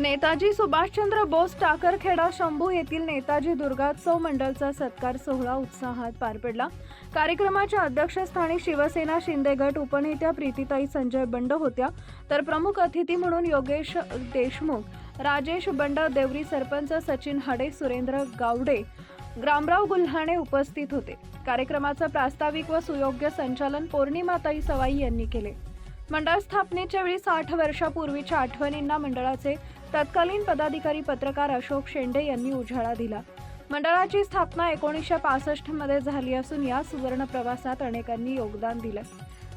नेताजी सुभाषचंद्र बोस टाकरखेडा शंभू येथील नेताजी दुर्गोत्सव मंडळचा सत्कार सोहळा उत्साहात पार पडला. कार्यक्रमाच्या अध्यक्षस्थानी शिवसेना शिंदे गट उपनेत्या प्रीतीताई संजय बंड होत्या. तर प्रमुख अतिथी म्हणून योगेश देशमुख राजेश बंड देवरी सरपंच सचिन हाडे सुरेंद्र गावडे ग्रामराव गुल्हाणे उपस्थित होते. कार्यक्रमाचं प्रास्ताविक व सुयोग्य संचालन पौर्णिमाताई सवाई यांनी केले. मंडळ स्थापनेच्या वेळी साठ वर्षापूर्वीच्या आठवणींना मंडळाचे तत्कालीन पदाधिकारी पत्रकार अशोक शेंडे यांनी उजाळा दिला. मंडळाची स्थापना एकोणीसशे पासष्टमध्ये झाली असून या सुवर्ण प्रवासात अनेकांनी योगदान दिलं.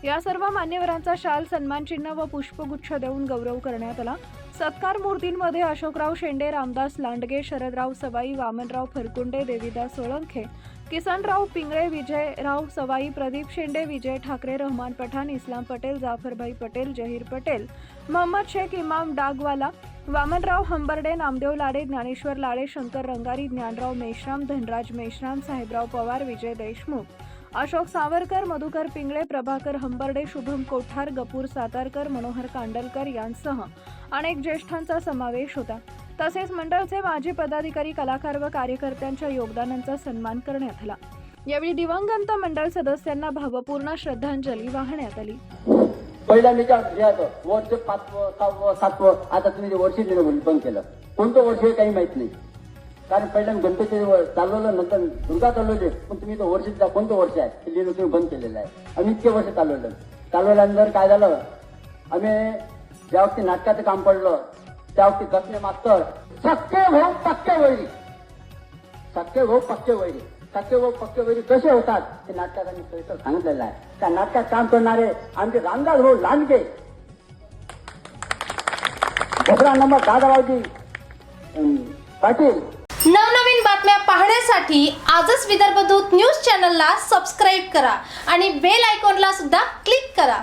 या सर्व मान्यवरांचा शाल सन्मान चिन्ह व पुष्पगुच्छ देऊन गौरव करण्यात आला. सत्कार मूर्तींमध्ये अशोकराव शेंडे रामदास लांडगे शरदराव सवाई वामनराव फरकुंडे देवीदास सोळंखे किसनराव पिंगळे विजयराव सवाई प्रदीप शेंडे विजय ठाकरे रहमान पठाण इस्लाम पटेल जाफरभाई पटेल जहीर पटेल मोहम्मद शेख इमाम डागवाला वामनराव हंबर्डे नामदेव लाडे ज्ञानेश्वर लाडे शंकर रंगारी ज्ञानराव मेश्राम धनराज मेश्राम साहेबराव पवार विजय देशमुख अशोक सावरकर मधुकर पिंगळे प्रभाकर हंबर्डे शुभम कोठार गपूर सातारकर मनोहर कांडलकर यांसह अनेक ज्येष्ठांचा समावेश होता. तसेच मंडळचे माजी पदाधिकारी कलाकार व कार्यकर्त्यांच्या योगदानांचा सन्मान करण्यात आला. यावेळी दिवंगत मंडळ सदस्यांना भावपूर्ण श्रद्धांजली वाहण्यात आली. पहिला मी काय वर्ष पाचवं सहावं सातवं आता तुम्ही वर्ष पण म्हणून बंद केलं. कोणतं वर्ष हे काही माहीत नाही. कारण पहिल्या गणपती चालवलं नंतर दुर्गा चालवले पण तुम्ही तो वर्ष कोणतं वर्ष आहे? ते लिहिलं तुम्ही बंद केलेलं आहे. आम्ही इतके वर्ष चालवलं. चालवल्यानंतर काय झालं? आम्ही ज्या वक्ती नाटकाचं काम पडलं त्या वक्ती दसणे मास्तर सक्के भाऊ पक्के वैरी सक्के भाऊ पक्के वैरी सक्के भाऊ पक्के वैरी कसे होतात ते नाटकात आम्ही सविस्तर सांगितलेलं आहे. त्या नाटकात काम करणारे आमचे रामदास भाऊ लांडगे. दुसरा नंबर दादाभाऊजी पाटील. नवनवीन बातम्या पाहण्यासाठी आजच विदर्भ दूत न्यूज चॅनलला सबस्क्राईब करा आणि बेल आयकॉनला सुद्धा क्लिक करा.